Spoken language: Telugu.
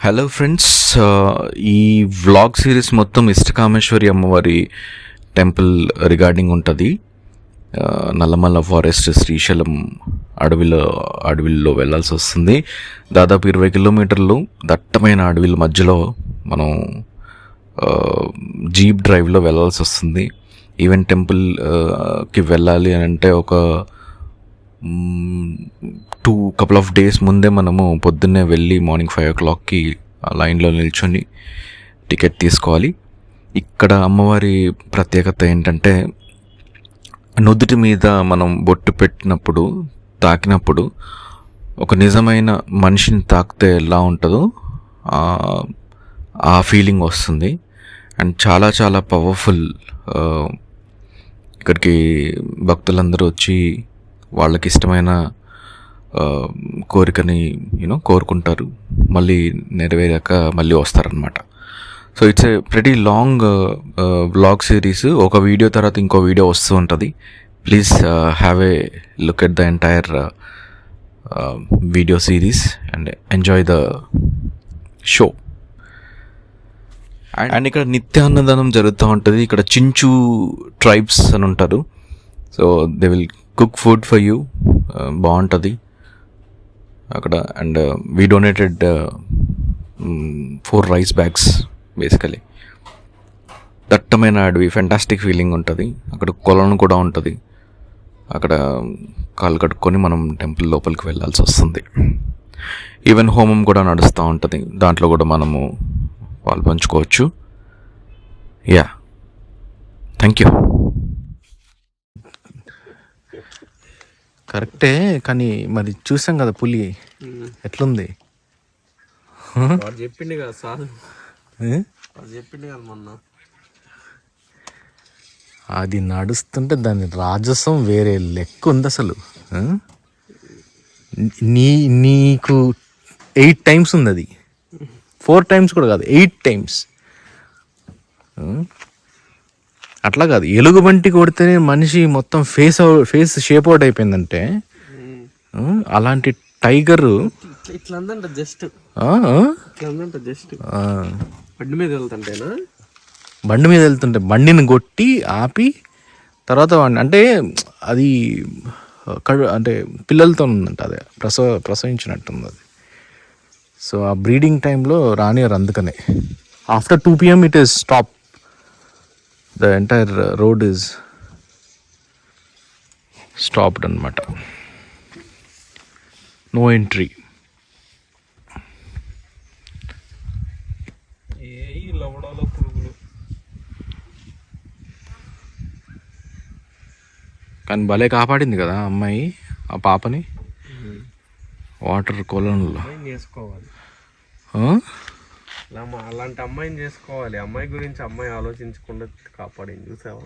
హలో ఫ్రెండ్స్ uh, ఈ వ్లాగ్ సిరీస్ మొత్తం ఇష్టకామేశ్వరి అమ్మవారి టెంపుల్ రిగార్డింగ్ ఉంటుంది. నల్లమల్ల ఫారెస్ట్ శ్రీశైలం అడవిలో అడవిల్లో వెళ్ళాల్సి వస్తుంది. దాదాపు ఇరవై కిలోమీటర్లు దట్టమైన అడవిల మధ్యలో మనం uh, జీప్ డ్రైవ్లో వెళ్ళాల్సి వస్తుంది. ఈవెన్ టెంపుల్కి uh, వెళ్ళాలి అని అంటే ఒక టూ కపుల్ ఆఫ్ డేస్ ముందే మనము పొద్దున్నే వెళ్ళి మార్నింగ్ ఫైవ్ ఓ క్లాక్కి లైన్లో నిల్చొని టికెట్ తీసుకోవాలి. ఇక్కడ అమ్మవారి ప్రత్యేకత ఏంటంటే నుదుటి మీద మనం బొట్టు పెట్టినప్పుడు తాకినప్పుడు ఒక నిజమైన మనిషిని తాకితే ఎలా ఉంటుందో ఆ ఫీలింగ్ వస్తుంది. అండ్ చాలా చాలా పవర్ఫుల్ ఇక్కడికి భక్తులందరూ వచ్చి వాళ్ళకి ఇష్టమైన కోరికని యూనో కోరుకుంటారు. మళ్ళీ నెరవేరాక మళ్ళీ వస్తారనమాట so it's a pretty long blog series ఒక వీడియో తర్వాత ఇంకో వీడియో వస్తూ ఉంటుంది. Please have a look at the entire video series and enjoy the show and ఇక్కడ నిత్యాన్నదానం జరుగుతూ ఉంటుంది. ఇక్కడ చించు ట్రైబ్స్ అని ఉంటారు. So they will cook food for you. Uh, బాగుంటుంది. అక్కడ and we donated four rice bags basically దట్టమైన అడవి ఫెంటాస్టిక్ ఫీలింగ్ ఉంటుంది. అక్కడ కొలను కూడా ఉంటుంది. అక్కడ um, కాలు కట్టుకొని మనం టెంపుల్ లోపలికి వెళ్ళాల్సి వస్తుంది. ఈవెన్ హోమం కూడా నడుస్తూ ఉంటుంది. దాంట్లో కూడా మనము పాలు పంచుకోవచ్చు. యా థ్యాంక్ యూ కరెక్టే కానీ మరి చూసాం కదా పులి. ఎట్లుంది? వాడు చెప్పిండు కదా సార్. చెప్పిండు కదా మొన్న. అది నడుస్తుంటే దాని రాజసం వేరే లెక్క ఉంది అసలు? నీ నీకు ఎయిట్ టైమ్స్ ఉంది అది. ఫోర్ టైమ్స్ కూడా కాదు ఎయిట్ టైమ్స్. అట్లా కాదు. ఎలుగుబంటి కొడితేనే మనిషి మొత్తం ఫేస్ ఫేస్ షేప్ అవుట్ అయిపోయిందంటే అలాంటి టైగరు జస్ట్. జస్ట్. బండి మీద వెళ్తుంటేనా? బండి మీద వెళ్తుంటే బండిని కొట్టి ఆపి తర్వాత వాడిని అంటే అది కడు అంటే పిల్లలతో ఉందంట అదే ప్రసవ ప్రసవించినట్టుంది అది. సో ఆ బ్రీడింగ్ టైంలో రానియర్ అందుకనే. After two PM it is stop the entire road is stopped అనమాట నో ఎంట్రీ కానీ భలే కాపాడింది కదా అమ్మాయి ఆ పాపని. వాటర్ కొలంలో చేసుకోవాలి? అలా ఇలా అలాంటి అమ్మాయిని చేసుకోవాలి. అమ్మాయి గురించి అమ్మాయి ఆలోచించకుండా కాపాడింది చూసావా?